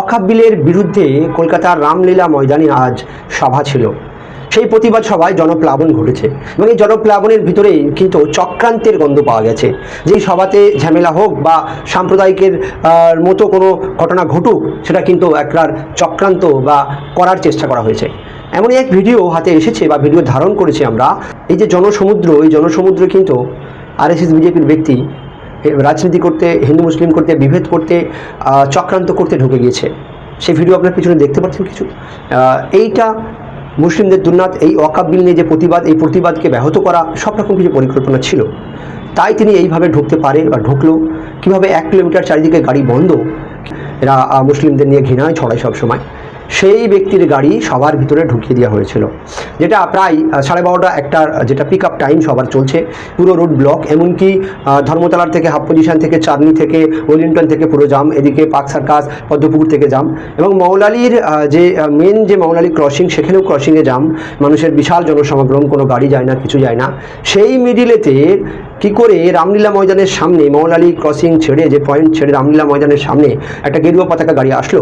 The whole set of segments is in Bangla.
অকাপ বিলের বিরুদ্ধে কলকাতার রামলীলা ময়দানে আজ সভা ছিল। সেই প্রতিবাদ সভায় জনপ্লাবন ঘটেছে এবং এই জনপ্লাবনের ভিতরেই কিন্তু চক্রান্তের গন্ধ পাওয়া গেছে। যেই সভাতে ঝামেলা হোক বা সাম্প্রদায়িকের মতো কোনো ঘটনা ঘটুক, সেটা কিন্তু একবার চক্রান্ত বা করার চেষ্টা করা হয়েছে। এমনই এক ভিডিও হাতে এসেছে বা ভিডিও ধারণ করেছি আমরা। এই যে জনসমুদ্র, এই জনসমুদ্র কিন্তু আরএসএস বিজেপির ব্যক্তি রাজনীতি করতে, হিন্দু, মুসলিম করতে, বিভেদ করতে চক্রান্ত করতে ঢুকে গিয়েছে। সেই ভিডিও আপনার পিছনে দেখতে পাচ্ছেন কিছু। এইটা মুসলিমদের দুর্নাথ, এই ওয়াকাব বিল নিয়ে যে প্রতিবাদ, এই প্রতিবাদকে ব্যাহত করা, সব রকম কিছু পরিকল্পনা ছিল। তাই তিনি এইভাবে ঢুকতে পারে, বা ঢুকলো। কীভাবে এক কিলোমিটার চারিদিকে গাড়ি বন্ধ এরা মুসলিমদের নিয়ে ঘৃণায় ছড়ায় সবসময়। সেই ব্যক্তির গাড়ি সবার ভিতরে ঢুকিয়ে দেওয়া হয়েছিল। যেটা প্রায় সাড়ে বারোটা একটার যেটা পিক আপ টাইম সবার চলছে। পুরো রোড ব্লক এমনকি ধর্মতলার থেকে হাফ পজিশন থেকে চাঁদনি থেকে ওয়েলিংটন থেকে পুরো জাম এদিকে পার্ক সার্কাস পদ্মপুকুর থেকে জাম এবং মৌলালির যে মেন যে মৌলালি ক্রসিং সেখানেও ক্রসিংয়ে জাম মানুষের বিশাল জনসমাগম, কোনো গাড়ি যায় না, কিছু যায় না। সেই মিডিলেতে কি করে রামলীলা ময়দানের সামনে মৌলালি ক্রসিং ছেড়ে, যে পয়েন্ট ছেড়ে রামলীলা ময়দানের সামনে একটা গেরুয়া পতাকা গাড়ি আসলো?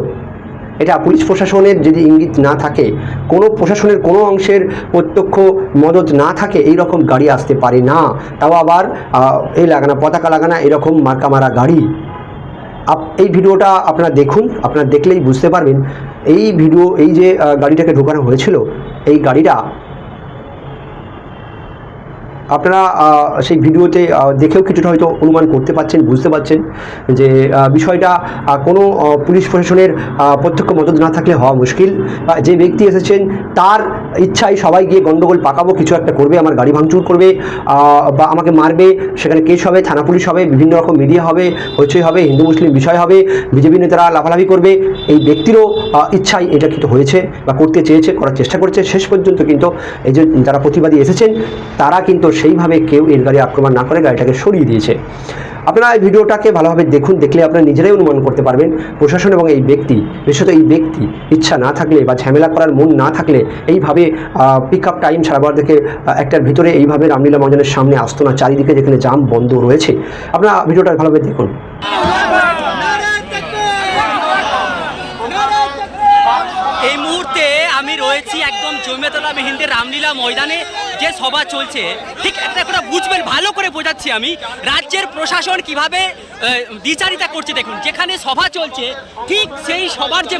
এটা পুলিশ প্রশাসনের যদি ইঙ্গিত না থাকে, কোনো প্রশাসনের কোনো অংশের প্রত্যক্ষ মদত না থাকে, এই রকম গাড়ি আসতে পারে না। তাও আবার এই লাগানা, পতাকা লাগানা, এরকম মার্কা মারা গাড়ি। আপ, এই ভিডিওটা আপনারা দেখুন, আপনারা দেখলেই বুঝতে পারবেন। এই ভিডিও, এই যে গাড়িটাকে ঢোকানো হয়েছিল, এই গাড়িটা আপনারা সেই ভিডিওতে দেখেও কিছুটা হয়তো অনুমান করতে পারছেন, বুঝতে পারছেন যে বিষয়টা কোনো পুলিশ প্রশাসনের প্রত্যক্ষ মদত না থাকলে হওয়া মুশকিল। যে ব্যক্তি এসেছেন, তার ইচ্ছায় সবাই গিয়ে গণ্ডগোল পাকাবো, কিছু একটা করবে, আমার গাড়ি ভাঙচুর করবে বা আমাকে মারবে, সেখানে কেস হবে, থানা পুলিশ হবে, বিভিন্ন রকম মিডিয়া হবে, হইচই হবে, হিন্দু মুসলিম বিষয় হবে, বিজেপি নেতারা লাফালাফি করবে, এই ব্যক্তিরও ইচ্ছাই এটা কিন্তু হয়েছে বা করতে চেয়েছে, করার চেষ্টা করেছে। শেষ পর্যন্ত কিন্তু এই যে যারা প্রতিবাদী এসেছেন, তারা কিন্তু সেইভাবে কেউ এর গাড়ি আক্রমণ না করে গাড়িটাকে সরিয়ে দিয়েছে। আপনারা এই ভিডিওটাকে ভালোভাবে দেখুন, দেখলে আপনারা নিজেরাই অনুমান করতে পারবেন। প্রশাসন এবং এই ব্যক্তি, বিশেষত এই ব্যক্তি, ইচ্ছা না থাকলে বা ঝামেলা করার মন না থাকলে এইভাবে পিক আপ টাইম সারাবার থেকে একটার ভিতরে এইভাবে রামলীলা ময়দানের সামনে আসতো না, চারিদিকে যেখানে জাম বন্ধ রয়েছে। আপনারা ভিডিওটা ভালোভাবে দেখুন এই মুহূর্তে আমি রয়েছি একদম জমিয়তলা মেহিন্দের রামলীলা ময়দানে, যে সভা চলছে। ঠিক একটা করে বুঝবেন, ভালো করে বোঝাচ্ছি আমি। রাজ্যের প্রশাসন কীভাবে দ্বিচারিতা করছে দেখুন, যেখানে সভা চলছে, ঠিক সেই সবার যে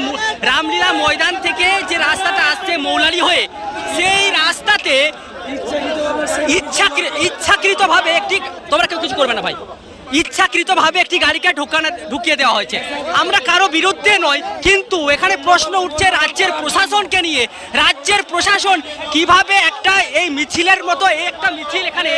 রামলীলা ময়দান থেকে যে রাস্তাটা আসছে মৌলালি হয়ে, সেই রাস্তাতে ইচ্ছাকৃ ইচ্ছাকৃতভাবে একটি তোমরা কেউ কিছু করবে না ভাই। ইচ্ছাকৃতভাবে একটি গাড়িকে ঢোকানো, ঢুকিয়ে দেওয়া হয়েছে। আমরা কারও বিরুদ্ধে নয়, কিন্তু এখানে প্রশ্ন উঠছে রাজ্যের প্রশাসনকে নিয়ে। রাজ্যের প্রশাসন কীভাবে একটা এই মিছিলের মতো একটা মিছিল এখানে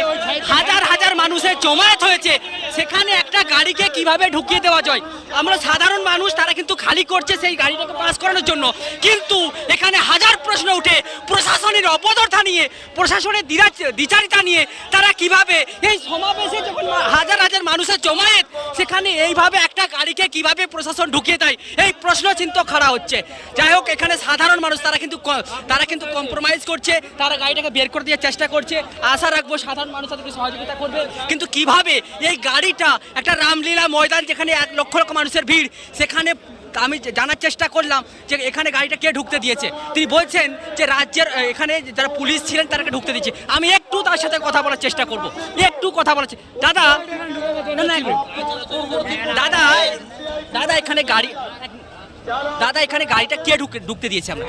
হাজার হাজার মানুষের জমায়েত হয়েছে। সেখানে একটা গাড়িকে কীভাবে ঢুকিয়ে দেওয়া যায়? আমরা সাধারণ মানুষ, তারা কিন্তু খালি করছে সেই গাড়িটাকে পাস করানোর জন্য। কিন্তু এখানে হাজার প্রশ্ন উঠে, প্রশাসনের অপদর্থা নিয়ে, প্রশাসনের দ্বিচারিতা নিয়ে তারা কীভাবে এই সমাবেশে যখন হাজার হাজার মানুষের জমায়েত, সেখানে এইভাবে একটা গাড়িকে কীভাবে প্রশাসন ঢুকিয়ে দেয়? এই প্রশ্ন চিন্তা করা হচ্ছে। যাই হোক, এখানে সাধারণ মানুষ, তারা কিন্তু তারা কিন্তু কম্প্রোমাইজ করছে, তারা গাড়িটাকে বের করে দেওয়ার চেষ্টা করছে। আশা রাখব সাধারণ মানুষ তাদেরকে সহযোগিতা করবে। কিন্তু কীভাবে এই গাড়িটা, একটা রামলীলা ময়দান যেখানে এক লক্ষ লক্ষ মানুষের ভিড়, সেখানে আমি জানার চেষ্টা করলাম যে এখানে গাড়িটা কে ঢুকতে দিয়েছে? তিনি বলছেন যে রাজ্যের এখানে যারা পুলিশ ছিলেন তাদেরকে ঢুকতে দিয়েছে। আমি একটু তার সাথে কথা বলার চেষ্টা করব। একটু কথা বলার দাদা। দাদা দাদা, এখানে গাড়ি দাদা, এখানে গাড়িটা কে ঢুকে ঢুকতে দিয়েছে আমরা?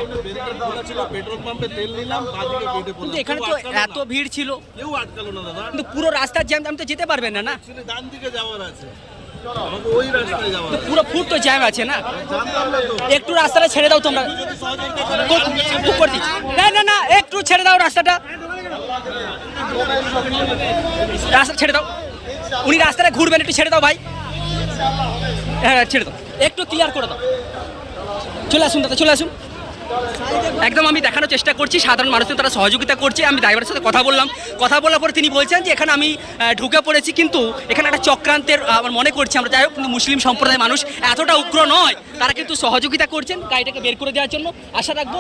কিন্তু এখানে তো এত ভিড় ছিল। কিন্তু পুরো রাস্তার জ্যাম, আমি তো যেতে পারবেন না না? পুরো ফুট তো জ্যাম আছে, না? একটু রাস্তাটা ছেড়ে দাও তোমরা। না না না, একটু ছেড়ে দাও রাস্তাটা। রাস্তা ছেড়ে দাও। উনি রাস্তাটা ঘুরবেন, একটু ছেড়ে দাও ভাই। হ্যাঁ ছেড়ে দাও। একটু ক্লিয়ার করে দাও। চলে আসুন দাদা, চলে আসুন। একদম আমি দেখানোর চেষ্টা করছি, সাধারণ মানুষদের তারা সহযোগিতা করছে। আমি ড্রাইভারের সাথে কথা বললাম। কথা বলার পরে তিনি বলছেন যে, এখানে আমি ঢুকে পড়েছি, কিন্তু এখানে একটা চক্রান্তের আমার মনে করছি আমরা। যাই হোক, কিন্তু মুসলিম সম্প্রদায়ের মানুষ এতটা উগ্র নয়। তারা কিন্তু সহযোগিতা করছেন গাড়িটাকে বের করে দেওয়ার জন্য। আশা রাখব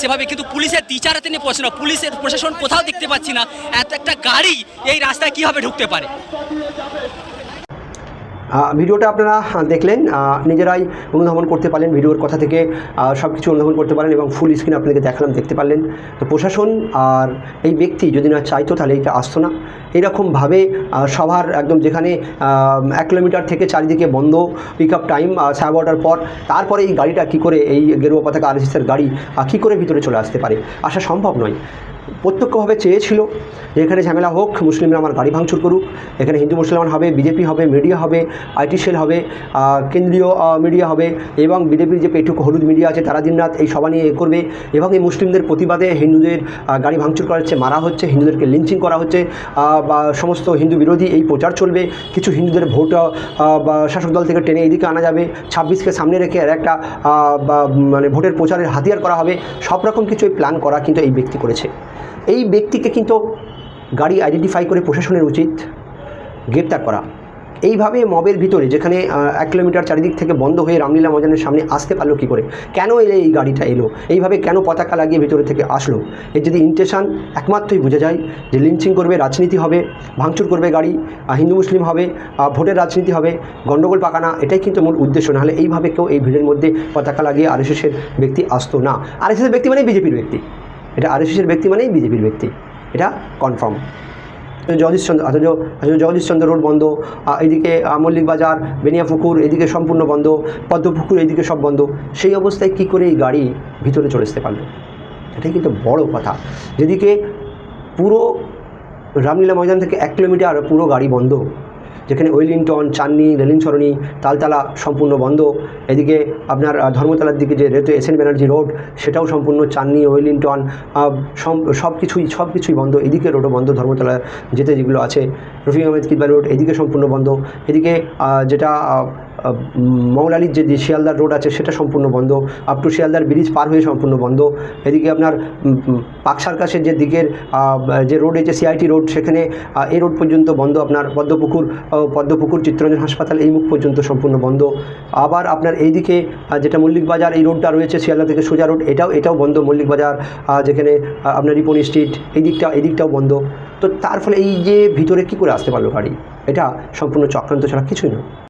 সেভাবে কিন্তু পুলিশের বিচারাতে নিয়ে প্রশ্ন পুলিশের প্রশাসন কোথাও দেখতে পাচ্ছি না। এত একটা গাড়ি এই রাস্তায় কীভাবে ঢুকতে পারে? ভিডিওটা আপনারা দেখলেন নিজেরাই অনুধাবন করতে পারলেন, ভিডিওর কথা থেকে সব কিছু অনুধাবন করতে পারেন এবং ফুল স্ক্রিন আপনাকে দেখালাম, দেখতে পারলেন। তো প্রশাসন আর এই ব্যক্তি যদি না চাইতো, তাহলে এটা আসতো না। এরকমভাবে সবার একদম যেখানে এক কিলোমিটার থেকে চারিদিকে বন্ধ পিক আপ টাইম সাড়ে বারোটার পর, তারপরে এই গাড়িটা কী করে, এই গেরুয়া পতাকা আরএসএসের গাড়ি কী করে ভিতরে চলে আসতে পারে? আসা সম্ভব নয়। প্রত্যক্ষভাবে চেয়েছিল, এখানে ঝামেলা হোক, মুসলিমরা আমার গাড়ি ভাঙচুর করুক। এখানে হিন্দু মুসলমান হবে, বিজেপি হবে, মিডিয়া হবে, আইটি সেল হবে কেন্দ্রীয় মিডিয়া হবে, এবং বিজেপির যে পেটুক হলুদ মিডিয়া আছে, তারা দিনরাত এই সভা নিয়ে এ করবে, এবং এই মুসলিমদের প্রতিবাদে হিন্দুদের গাড়ি ভাঙচুর করা হচ্ছে, মারা হচ্ছে, হিন্দুদেরকে লিঞ্চিং করা হচ্ছে বা সমস্ত হিন্দু বিরোধী এই প্রচার চলবে, কিছু হিন্দুদের ভোট বা শাসক দল থেকে টেনে এদিকে আনা যাবে, ছাব্বিশকে সামনে রেখে আর একটা মানে ভোটের প্রচারের হাতিয়ার করা হবে, সব রকম কিছু প্ল্যান করা কিন্তু এই ব্যক্তি করেছে। এই ব্যক্তিকে কিন্তু গাড়ি আইডেন্টিফাই করে প্রশাসনের উচিত গ্রেপ্তার করা। এইভাবে মবের ভিতরে যেখানে এক কিলোমিটার চারিদিক থেকে বন্ধ হয়ে রামলীলা ময়দানের সামনে আসতে পারল কী করে? কেন এলে এই গাড়িটা এলো? এইভাবে কেন পতাকা লাগিয়ে ভিতরে থেকে আসলো? এর যদি ইন্টেনশান একমাত্রই বোঝা যায় যে লিঞ্চিং করবে, রাজনীতি হবে, ভাঙচুর করবে গাড়ি হিন্দু মুসলিম হবে ভোটের রাজনীতি হবে গণ্ডগোল পাকানা, এটাই কিন্তু মূল উদ্দেশ্য। নাহলে এইভাবে কেউ এই ভিড়ের মধ্যে পতাকা লাগিয়ে আরএসএসের ব্যক্তি আসতো না। আরএসএসের ব্যক্তি মানে বিজেপির ব্যক্তি। এটা আরএসএসের ব্যক্তি মানেই বিজেপির ব্যক্তি। এটা কনফার্ম জগদীশচন্দ্র অথচ অথচ জগদীশচন্দ্র রোড বন্ধ আহ, এইদিকে মল্লিক বাজার বেনিয়াপুকুর এদিকে সম্পূর্ণ বন্ধ পদ্মপুকুর এইদিকে সব বন্ধ। সেই অবস্থায় কী করে এই গাড়ি ভিতরে চলে আসতে পারল? এটাই কিন্তু বড় কথা। যেদিকে পুরো রামলীলা ময়দান থেকে এক কিলোমিটার পুরো গাড়ি বন্ধ যেখানে ওয়েলিংটন, চান্নি রেলিং সরণি তালতলা সম্পূর্ণ বন্ধ। এদিকে আপনার ধর্মতলার দিকে যে রেতো এস এন ব্যানার্জি রোড, সেটাও সম্পূর্ণ চান্নি, ওয়েলিংটন সব কিছুই সব কিছুই বন্ধ। এদিকে রোডও বন্ধ ধর্মতলা যেতে যেগুলো আছে। রফিক আহমেদ কিদবা রোড, এদিকে সম্পূর্ণ বন্ধ। এদিকে যেটা মৌলালির যে শিয়ালদার রোড আছে, সেটা সম্পূর্ণ বন্ধ। আপ টু শিয়ালদার ব্রিজ পার হয়ে সম্পূর্ণ বন্ধ। এদিকে আপনার পাক সার্কাসের যে দিকের যে রোড যে সিআইটি রোড, সেখানে এই রোড পর্যন্ত বন্ধ। আপনার পদ্মপুকুর পদ্মপুকুর চিত্তরঞ্জন হাসপাতাল এই মুখ পর্যন্ত সম্পূর্ণ বন্ধ। আবার আপনার এইদিকে যেটা মল্লিক বাজার, এই রোডটা রয়েছে শিয়ালদা থেকে সোজা রোড। এটাও এটাও বন্ধ মল্লিক বাজার যেখানে আপনার রিপন স্ট্রিট, এই দিকটা, এই দিকটাও বন্ধ। তো তার ফলে এই যে ভিতরে কী করে আসতে পারল গাড়ি? এটা সম্পূর্ণ চক্রান্ত ছাড়া কিছুই নয়।